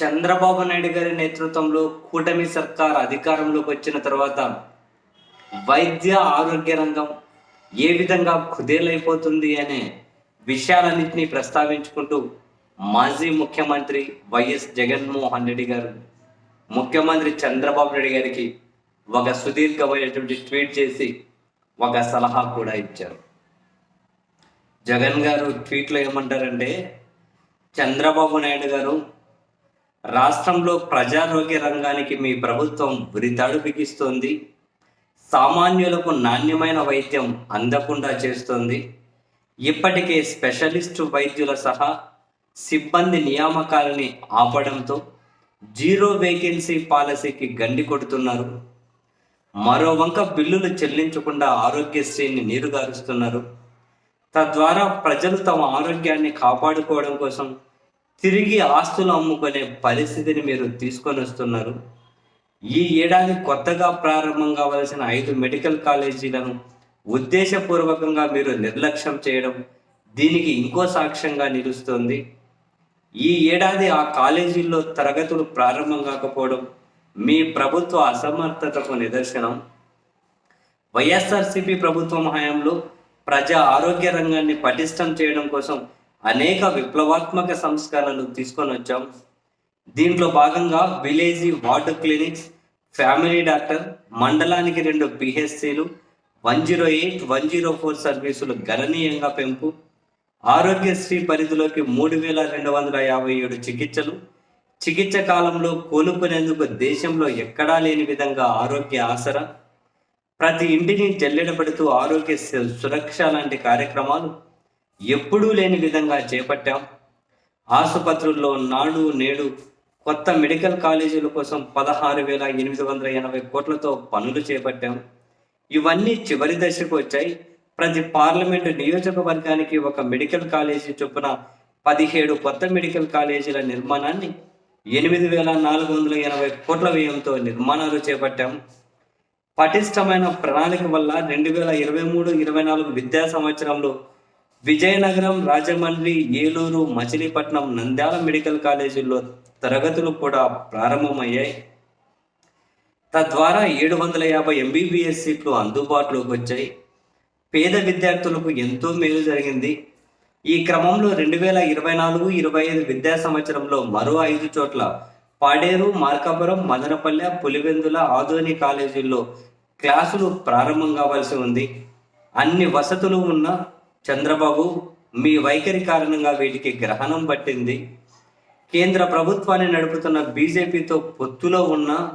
చంద్రబాబు నాయుడు గారి నేతృత్వంలో కూటమి సర్కార్ అధికారంలోకి వచ్చిన తర్వాత వైద్య ఆరోగ్య రంగం ఏ విధంగా కుదేలైపోతుంది అనే విషయాలన్నింటినీ ప్రస్తావించుకుంటూ మాజీ ముఖ్యమంత్రి వైఎస్ జగన్మోహన్ రెడ్డి గారు ముఖ్యమంత్రి చంద్రబాబు నాయుడు గారికి ఒక సుదీర్ఘమైనటువంటి ట్వీట్ చేసి ఒక సలహా కూడా ఇచ్చారు. జగన్ గారు ట్వీట్లో ఏమంటారంటే చంద్రబాబు నాయుడు గారు రాష్ట్రంలో ప్రజారోగ్య రంగానికి మీ ప్రభుత్వం ఉరితాడు బిగిస్తోంది. సామాన్యులకు నాణ్యమైన వైద్యం అందకుండా చేస్తోంది. ఇప్పటికే స్పెషలిస్టు వైద్యుల సహా సిబ్బంది నియామకాలని ఆపడంతో జీరో వేకెన్సీ పాలసీకి గండి కొడుతున్నారు. మరో వంక బిల్లులు చెల్లించకుండా ఆరోగ్యశ్రీని నీరుగారుస్తున్నారు. తద్వారా ప్రజలు తమ ఆరోగ్యాన్ని కాపాడుకోవడం కోసం తిరిగి ఆస్తులు అమ్ముకునే పరిస్థితిని మీరు తీసుకొని వస్తున్నారు. ఈ ఏడాది కొత్తగా ప్రారంభం కావలసిన ఐదు మెడికల్ కాలేజీలను ఉద్దేశపూర్వకంగా మీరు నిర్లక్ష్యం చేయడం దీనికి ఇంకో సాక్ష్యంగా నిలుస్తుంది. ఈ ఏడాది ఆ కాలేజీల్లో తరగతులు ప్రారంభం కాకపోవడం మీ ప్రభుత్వ అసమర్థతకు నిదర్శనం. వైఎస్ఆర్సీపీ ప్రభుత్వం హయాంలో ప్రజా ఆరోగ్య రంగాన్ని పటిష్టం చేయడం కోసం అనేక విప్లవాత్మక సంస్కరణలు తీసుకొని వచ్చాం. దీంట్లో భాగంగా village ward clinics family doctor మండలానికి రెండు పిహెచ్సిలు one zero eight one zero four సర్వీసులు గణనీయంగా పెంపు. ఆరోగ్యశ్రీ పరిధిలోకి మూడు వేల రెండు వందల యాభై ఏడు చికిత్సలు. చికిత్స కాలంలో కోలుకునేందుకు దేశంలో ఎక్కడా లేని విధంగా ఆరోగ్య ఆసరా. ప్రతి ఇంటిని జల్లెడబడుతూ ఆరోగ్య సురక్ష లాంటి కార్యక్రమాలు ఎప్పుడూ లేని విధంగా చేపట్టాం. ఆసుపత్రుల్లో నాడు నేడు కొత్త మెడికల్ కాలేజీల కోసం పదహారు వేల ఎనిమిది వందల ఎనభై కోట్లతో పనులు చేపట్టాం. ఇవన్నీ చివరి దశకు వచ్చాయి. ప్రతి పార్లమెంటు నియోజకవర్గానికి ఒక మెడికల్ కాలేజీ చొప్పున పదిహేడు కొత్త మెడికల్ కాలేజీల నిర్మాణాన్ని ఎనిమిది వేల నాలుగు వందల ఎనభై కోట్ల వ్యయంతో నిర్మాణాలు చేపట్టాం. పటిష్టమైన ప్రణాళిక వల్ల రెండు వేల ఇరవై మూడు ఇరవై నాలుగు విద్యా సంవత్సరంలో విజయనగరం రాజమండ్రి ఏలూరు మచిలీపట్నం నంద్యాల మెడికల్ కాలేజీల్లో తరగతులు కూడా ప్రారంభమయ్యాయి. తద్వారా ఏడు వందల యాభై ఎంబీబీఎస్ సీట్లు అందుబాటులోకి వచ్చాయి. పేద విద్యార్థులకు ఎంతో మేలు జరిగింది. ఈ క్రమంలో రెండు వేల ఇరవై నాలుగు ఇరవై ఐదు విద్యా సంవత్సరంలో మరో ఐదు చోట్ల పాడేరు మార్కాపురం మదనపల్లె పులివెందుల ఆధునిక కాలేజీల్లో క్లాసులు ప్రారంభం కావాల్సి ఉంది. అన్ని వసతులు ఉన్న చంద్రబాబు మీ వైఖరి కారణంగా వీటికి గ్రహణం పట్టింది. కేంద్ర ప్రభుత్వాన్ని నడుపుతున్న బీజేపీతో పొత్తులో ఉన్న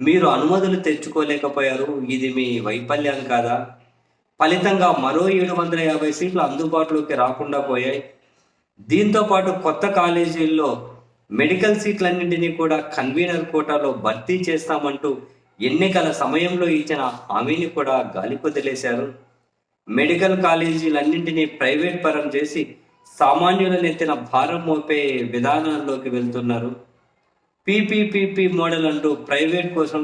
మీరు అనుమతులు తెచ్చుకోలేకపోయారు. ఇది మీ వైఫల్యం కాదా? ఫలితంగా మరో ఏడు వందల యాభై సీట్లు అందుబాటులోకి రాకుండా పోయాయి. దీంతో పాటు కొత్త కాలేజీల్లో మెడికల్ సీట్లన్నింటినీ కూడా కన్వీనర్ కోటాలో భర్తీ చేస్తామంటూ ఎన్నికల సమయంలో ఇచ్చిన హామీని కూడా గాలికొదిలేశారు. మెడికల్ కాలేజీలన్నింటినీ ప్రైవేట్ పరం చేసి సామాన్యుల నెత్తిన భారం మోపే విధానంలోకి వెళ్తున్నారు. పీపీపీపీ మోడల్ అంటూ ప్రైవేట్ కోసం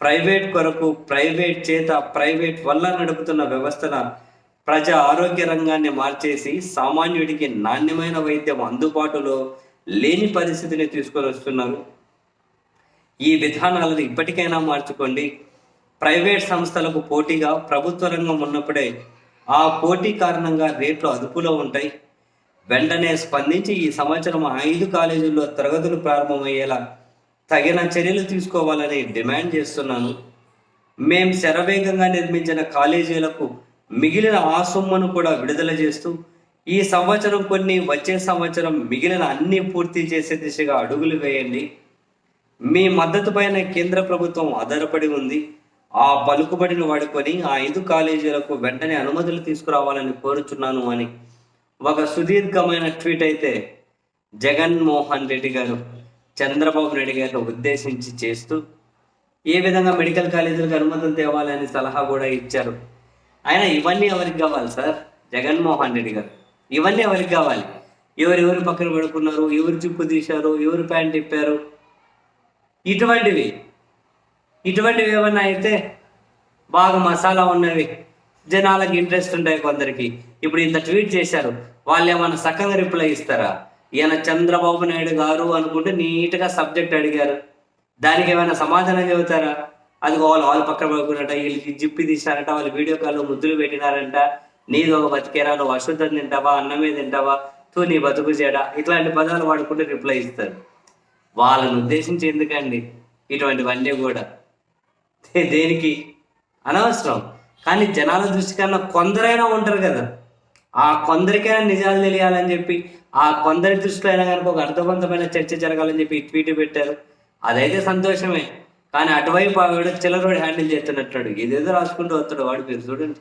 ప్రైవేట్ కొరకు ప్రైవేట్ చేత ప్రైవేట్ వల్ల నడుపుతున్న వ్యవస్థన ప్రజా ఆరోగ్య రంగాన్ని మార్చేసి సామాన్యుడికి నాణ్యమైన వైద్యం అందుబాటులో లేని పరిస్థితిని తీసుకొని వస్తున్నారు ఈ విధానాలను ఇప్పటికైనా మార్చుకోండి. ప్రైవేట్ సంస్థలకు పోటీగా ప్రభుత్వ రంగం ఉన్నప్పుడే ఆ పోటీ కారణంగా రేట్లు అదుపులో ఉంటాయి. వెంటనే స్పందించి ఈ సంవత్సరం ఐదు కాలేజీల్లో తరగతులు ప్రారంభమయ్యేలా తగిన చర్యలు తీసుకోవాలని డిమాండ్ చేస్తున్నాను. మేం శరవేగంగా నిర్మించిన కాలేజీలకు మిగిలిన ఆ సొమ్మును కూడా విడుదల చేస్తూ ఈ సంవత్సరం కొన్ని వచ్చే సంవత్సరం మిగిలిన అన్ని పూర్తి చేసే దిశగా అడుగులు వేయండి. మీ మద్దతు పైన కేంద్ర ప్రభుత్వం ఆధారపడి ఉంది. ఆ పలుకుబడిని వాడుకొని ఆ ఐదు కాలేజీలకు వెంటనే అనుమతులు తీసుకురావాలని కోరుచున్నాను అని ఒక సుదీర్ఘమైన ట్వీట్ అయితే జగన్మోహన్ రెడ్డి గారు చంద్రబాబు నాయుడు గారిని ఉద్దేశించి చేస్తూ ఏ విధంగా మెడికల్ కాలేజీలకు అనుమతులు తేవాలని సలహా కూడా ఇచ్చారు. ఆయన ఇవన్నీ ఎవరికి కావాలి సార్? జగన్మోహన్ రెడ్డి గారు. ఇవన్నీ ఎవరికి కావాలి? ఎవరు ఎవరు పక్కన పడుకున్నారు? ఎవరు చిప్పు తీశారు? ఎవరు ప్యాంట్ తిప్పారు? ఇటువంటివి ఇటువంటివి ఏమన్నా అయితే బాగా మసాలా ఉన్నవి జనాలకు ఇంట్రెస్ట్ ఉంటాయి కొందరికి. ఇప్పుడు ఇంత ట్వీట్ చేశారు వాళ్ళు ఏమన్నా సక్కగా రిప్లై ఇస్తారా? ఈయన చంద్రబాబు నాయుడు గారు అనుకుంటే నీట్గా సబ్జెక్ట్ అడిగారు. దానికి ఏమైనా సమాధానం చెబుతారా? అది వాళ్ళు వాళ్ళు పక్కన పడుకున్నట వీళ్ళకి జిప్పి తీసినారంట వాళ్ళు వీడియో కాల్లో ముద్దులు పెట్టినారంట. నీదో ఒక బతికేరా నువ్వు అశుద్ధం తింటావా అన్నమే తింటావా తూ నీ బతుకు చేయడా ఇట్లాంటి పదాలు వాడుకుంటే రిప్లై ఇస్తారు. వాళ్ళని ఉద్దేశించి ఎందుకండి? ఇటువంటివన్నీ కూడా. దేనికి? అనవసరం. కానీ జనాల దృష్టి కన్నా కొందరైనా ఉంటారు కదా. ఆ కొందరికైనా నిజాలు తెలియాలని చెప్పి ఆ కొందరి దృష్టిలో అయినా కనుక ఒక అర్థవంతమైన చర్చ జరగాలని చెప్పి ట్వీట్ పెట్టారు. అదైతే సంతోషమే. కానీ అటువైపు ఆవిడ చిల్లరోడి హ్యాండిల్ చేస్తున్నట్టు ఇదేదో రాసుకుంటూ వస్తాడు వాడు మీరు చూడండి.